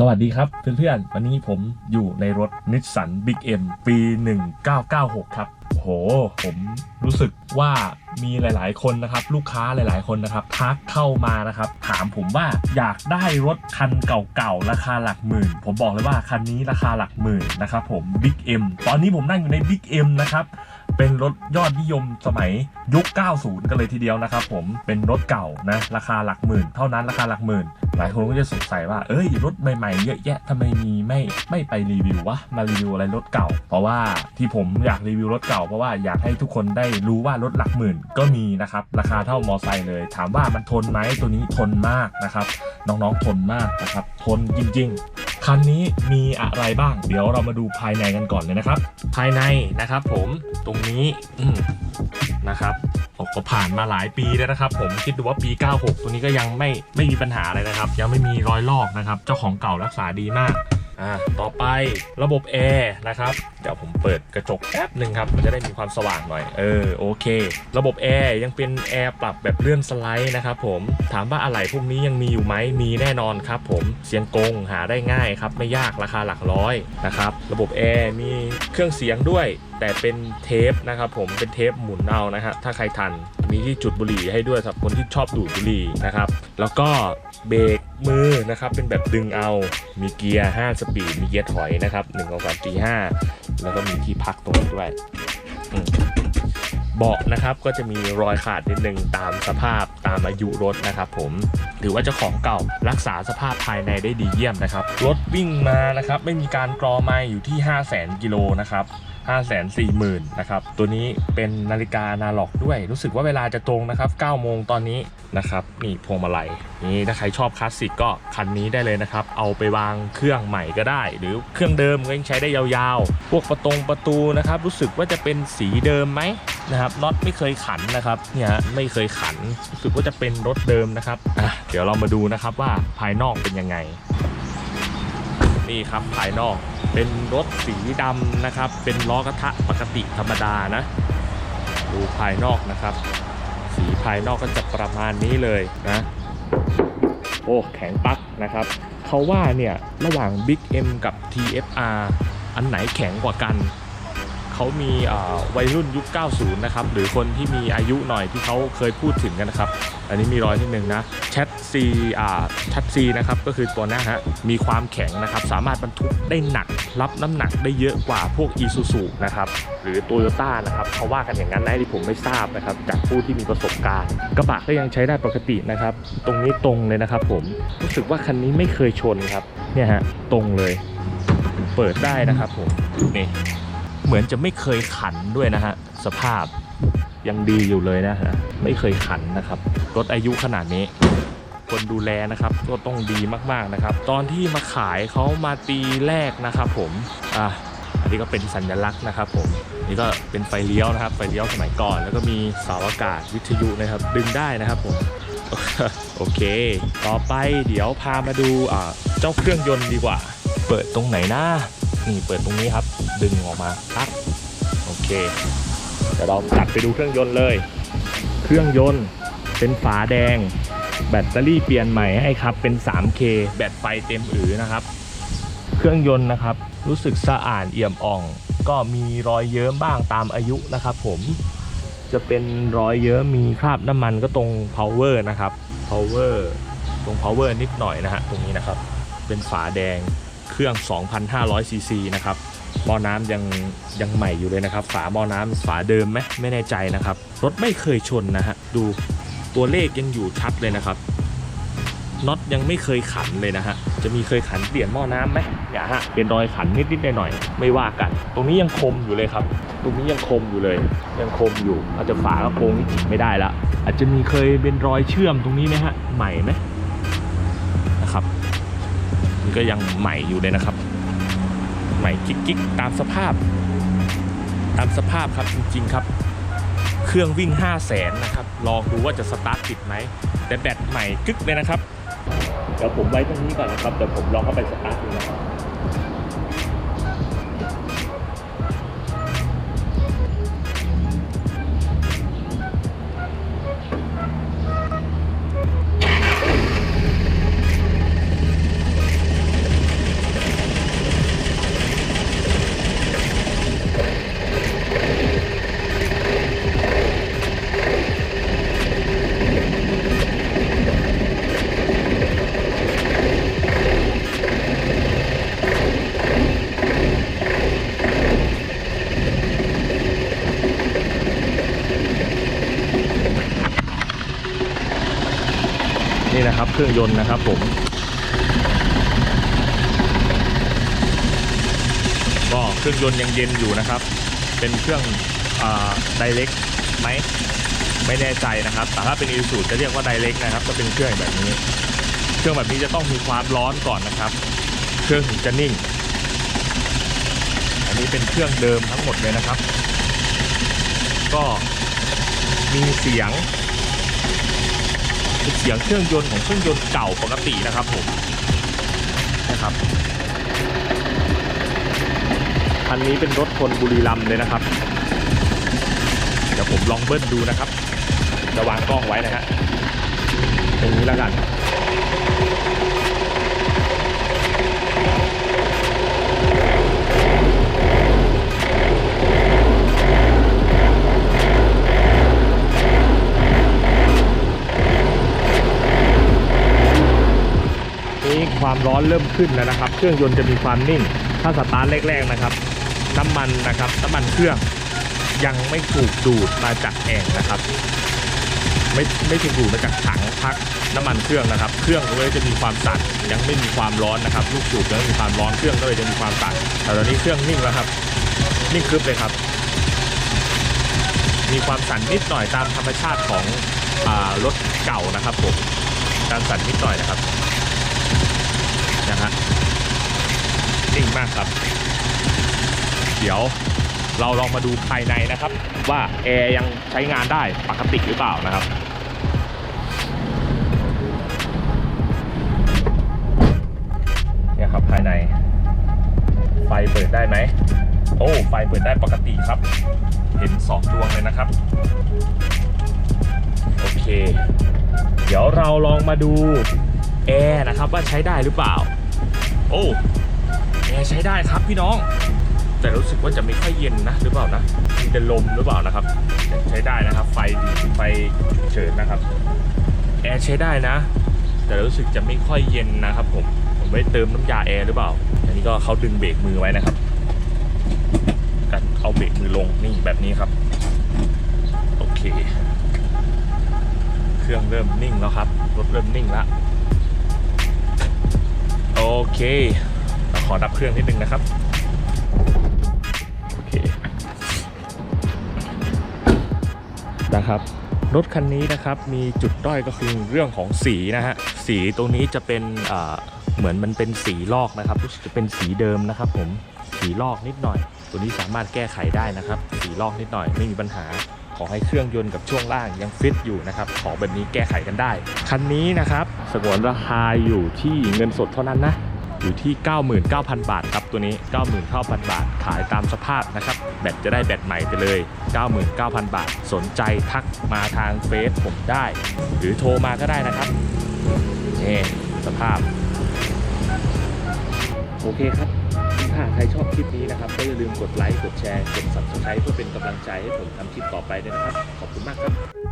สวัสดีครับเพื่อนๆ วันนี้ผมอยู่ในรถนิสสัน Big M ปี 1996 ครับโห ผมรู้สึกว่ามีหลาย ๆ คนนะครับ ลูกค้าหลาย ๆ คนนะครับทักเข้ามานะครับ ถามผมว่าอยากได้รถคันเก่าๆ ราคาหลักหมื่น ผมบอกเลยว่าคันนี้ราคาหลักหมื่นนะครับผม Big M ตอนนี้ผมนั่งอยู่ใน Big M นะครับเป็นรถยอดนิยมสมัยยุค 90 กันเลยทีเดียวนะครับผม เป็นรถเก่านะ ราคาหลักหมื่น เท่านั้นราคาหลักหมื่น หลายคนก็จะสงสัยว่า เอ้ย รถใหม่ๆเยอะแยะทำไมมีไม่ไม่ไปรีวิววะ มารีวิวอะไรรถเก่า เพราะว่าที่ผมอยากรีวิวรถเก่าเพราะว่าอยากให้ทุกคนได้รู้ว่ารถหลักหมื่นก็มีนะครับ ราคาเท่ามอไซค์เลย ถามว่ามันทนไหมตัวนี้ทนมากนะครับ น้องๆทนมากนะครับ ทนจริง ๆคันนี้มีอะไรบ้าง เดี๋ยวเรามาดูภายในกันก่อนเลยนะครับ ภายในนะครับผมตรงนี้อื นะครับผมก็ผ่านมาหลายปีแล้วนะครับ ผมคิดดูว่าปี 96 ตัวนี้ก็ยังไม่ไม่มีปัญหาอะไรนะครับ ยังไม่มีรอยลอกนะครับ เจ้าของเก่ารักษาดีมาก อ่าต่อไประบบแอร์นะครับ เดี๋ยวผมเปิดกระจกแป๊บหนึ่งครับ มันจะได้มีความสว่างหน่อย เออโอเค ระบบแอร์ยังเป็นแอร์ปรับแบบเลื่อนสไลด์นะครับผม ถามว่าอะไรพวกนี้ยังมีอยู่ไหมมีแน่นอนครับผม เสียงกงหาได้ง่ายครับ ไม่ยากราคาหลักร้อยนะครับ ระบบแอร์มีเครื่องเสียงด้วย แต่เป็นเทปนะครับผม เป็นเทปหมุนเอานะฮะ ถ้าใครทัน มีที่จุดบุหรี่ให้ด้วยสำหรับคนที่ชอบดูดบุหรี่นะครับ แล้วก็ เบรกมือนะครับเป็นแบบดึงเอา มีเกียร์ 5 สปีด มีเกียร์ถอยนะครับ1 2 3 4 5แล้วก็มีที่พักตรงนี้ด้วยเบาะนะครับก็จะมีรอยขาดนิดนึงตามสภาพตามอายุรถนะครับผมหรือว่าเจ้าของเก่ารักษาสภาพภายในได้ดีเยี่ยมนะครับ รถวิ่งมานะครับไม่มีการกรอไม้อยู่ที่ 5 0 0 0 0 0กิโลนะครับ 5 4 0 0 0 0นะครับ ตัวนี้เป็นนาฬิกานาล็อกด้วย รู้สึกว่าเวลาจะตรงนะครับ9โมงตอนนี้นะครับ นี่พวงมาลัย นี่ถ้าใครชอบคลาสสิกก็คันนี้ได้เลยนะครับ เอาไปวางเครื่องใหม่ก็ได้ หรือเครื่องเดิมก็ยังใช้ได้ยาวๆ พวกประตงประตูนะครับ รู้สึกว่าจะเป็นสีเดิมไหมนะครับน็อตไม่เคยขันนะครับเนี่ยไม่เคยขันรู้สึกว่าจะเป็นรถเดิมนะครับอะเดี๋ยวเรามาดูนะครับว่าภายนอกเป็นยังไง นี่ครับภายนอก เป็นรถสีดำนะครับ เป็นล้อกระทะปกติธรรมดานะ ดูภายนอกนะครับ สีภายนอกก็จะประมาณนี้เลยนะ โอ้แข็งปักนะครับเขาว่าเนี่ยระหว่าง Big M กับ TFR อันไหนแข็งกว่ากัน เขามีวัยรุ่นยุค 90 นะครับ หรือคนที่มีอายุหน่อยที่เขาเคยพูดถึงกันนะครับ อันนี้มีรอยที่หนึ่งนะแชทซีอ่าแชทซีนะครับก็คือตัวหน้าฮะมีความแข็งนะครับ สามารถบรรทุกได้หนัก รับน้ำหนักได้เยอะกว่าพวก i s u z u นะครับหรือ Toyota นะครับเขาว่ากันอย่างนั้นนะที่ผมไม่ทราบนะครับจากผู้ที่มีประสบการณ์ กระบะก็ยังใช้ได้ปกตินะครับ ตรงนี้ตรงเลยนะครับ ผมรู้สึกว่าคันนี้ไม่เคยชนครับเนี่ยฮะตรงเลย เปิดได้นะครับผมนี่ เหมือนจะไม่เคยขันด้วยนะฮะ สภาพยังดีอยู่เลยนะฮะ ไม่เคยขันนะครับ รถอายุขนาดนี้ คนดูแลนะครับ ก็ต้องดีมากๆนะครับ ตอนที่มาขายเขามาตีแรกนะครับผม อะอันนี้ก็เป็นสัญลักษณ์นะครับผม นี่ก็เป็นไฟเลี้ยวนะครับ ไฟเลี้ยวสมัยก่อน แล้วก็มีเสาอากาศวิทยุนะครับ ดึงได้นะครับผม โอเค ต่อไปเดี๋ยวพามาดูเจ้าเครื่องยนต์ดีกว่า เปิดตรงไหนนะ นี่เปิดตรงนี้ครับ ดึงออกมาปั๊บโอเค เดี๋ยวเราตัดไปดูเครื่องยนต์เลย เครื่องยนต์เป็นฝาแดง แบตเตอรี่เปลี่ยนใหม่ให้ครับ เป็น 3K แบตไฟเต็มอือนะครับ เครื่องยนต์นะครับ รู้สึกสะอาดเอี่ยมอ่อง ก็มีรอยเยิ้มบ้างตามอายุนะครับผม จะเป็นรอยเยิ้มมีคราบน้ำมันก็ตรง power นะครับ power ตรง power นิดหน่อยนะฮะตรงนี้นะครับ เป็นฝาแดง เครื่อง 2,500 ซีซีนะครับหม้อน้ำยังยังใหม่อยู่เลยนะครับ ฝาหม้อน้ำฝาเดิมไหมไม่แน่ใจนะครับ รถไม่เคยชนนะฮะ ดูตัวเลขยังอยู่ชัดเลยนะครับน็อตยังไม่เคยขันเลยนะฮะ จะมีเคยขันเปลี่ยนหม้อน้ำไหมอย่าฮะ เป็นรอยขันนิดๆหน่อยๆไม่ว่ากัน ตรงนี้ยังคมอยู่เลยครับ ตรงนี้ยังคมอยู่เลย ยังคมอยู่ อาจจะฝากระโปรงนี่จิกไม่ได้ละ อาจจะมีเคยเป็นรอยเชื่อมตรงนี้ไหมฮะ ใหม่ไหมนะครับ ก็ยังใหม่อยู่เลยนะครับ ใหม่กิ๊กๆตามสภาพ ตามสภาพครับจริง ๆ ครับ เครื่องวิ่ง 5 0 0แสนนะครับ ลองดูว่าจะสตาร์ทติดไหมแต่แบตใหม่กึกเลยนะครับ เดี๋ยวผมไว้ตรงนี้ก่อนนะครับ เดี๋ยวผมลองเข้าไปสตาร์ทดูนะครับ ครับ เครื่องยนต์นะครับผมก็เครื่องยนต์ยังเย็นอยู่นะครับ เป็นเครื่องไดเ c กไหมไม่แน่ใจนะครับ แต่ถ้าเป็นอีซูจะเรียกว่าไดเ c กนะครับ ก็เป็นเครื่องแบบนี้ เครื่องแบบนี้จะต้องมีความร้อนก่อนนะครับ เครื่องถึงจะนิ่ง อันนี้เป็นเครื่องเดิมทั้งหมดเลยนะครับ ก็มีเสียง เป็นเสียงเครื่องยนต์ของเครื่องยนต์เก่าปกตินะครับผมนะครับคันนี้เป็นรถคนบุรีรัมย์เลยนะครับ เดี๋ยวผมลองเบิ้ลดูนะครับ จะวางกล้องไว้นะฮะตรงนี้แล้วกัน นี้ ความร้อนเริ่มขึ้นแล้วนะครับ เครื่องยนต์จะมีความนิ่ง ถ้าสตาร์ทแรกๆนะครับ น้ำมันนะครับน้ำมันเครื่องยังไม่ถูกดูดมาจากแอ่งนะครับ ไม่ไม่ถูกดูดมาจากถังพักน้ำมันเครื่องนะครับ เครื่องก็เลยจะมีความสั่นยังไม่มีความร้อนนะครับ ลูกสูบยังมีความร้อนเครื่องก็เลยจะมีความสั่นแต่ตอนนี้เครื่องนิ่งแล้วครับ นิ่งครึบเลยครับ มีความสั่นนิดหน่อยตามธรรมชาติของอรถเก่านะครับผมการสั่นนิดหน่อยนะครับ นะฮะนิ่งมากครับ เดี๋ยวเราลองมาดูภายในนะครับ ว่าแอร์ยังใช้งานได้ปกติหรือเปล่านะครับเนี่ยครับภายใน ไฟเปิดได้ไหม โอ้ไฟเปิดได้ปกติครับ เห็นสองดวงเลยนะครับโอเค เดี๋ยวเราลองมาดูแอร์นะครับว่าใช้ได้หรือเปล่า โอ้แอร์ใช้ได้ครับพี่น้อง แต่รู้สึกว่าจะไม่ค่อยเย็นนะหรือเปล่านะมีแต่ลมหรือเปล่านะครับแต่ใช้ได้นะครับ ไฟดีไฟเฉินนะครับแอร์ใช้ได้นะ แต่รู้สึกจะไม่ค่อยเย็นนะครับผมผมไม่เติมน้ำยาแอร์หรือเปล่า อันนี้ก็เขาดึงเบรกมือไว้นะครับกันเอาเบรกมือลงนี่แบบนี้ครับ โอเค เครื่องเริ่มนิ่งแล้วครับรถเริ่มนิ่งแล้ว เคเราขอดับเครื่องนิดนึงนะครับ โอเค นะครับ รถคันนี้นะครับมีจุดด้อยก็คือเรื่องของสีนะฮะ สีตรงนี้จะเป็นเหมือนมันเป็นสีลอกนะครับรู้สึกจะเป็นสีเดิมนะครับ ผม สีลอกนิดหน่อย ตัวนี้สามารถแก้ไขได้นะครับ สีลอกนิดหน่อยไม่มีปัญหาขอให้เครื่องยนต์กับช่วงล่างยังฟิตอยู่นะครับ ขอแบบนี้แก้ไขกันได้ คันนี้นะครับสงวนราคาอยู่ที่เงินสดเท่านั้นนะ อยู่ที่ 99,000 บาทครับตัวนี้ 99,000 บาทขายตามสภาพนะครับ แบตจะได้แบตใหม่ไปเลย 99,000 บาท สนใจทักมาทางเฟซผมได้ หรือโทรมาก็ได้นะครับนี่สภาพ โอเคครับถ้าใครชอบคลิปนี้นะครับก็อย่าลืมกดไลค์ กดแชร์ กด subscribe เพื่อเป็นกำลังใจให้ผมทำคลิปต่อไปด้วยนะครับ ขอบคุณมากครับ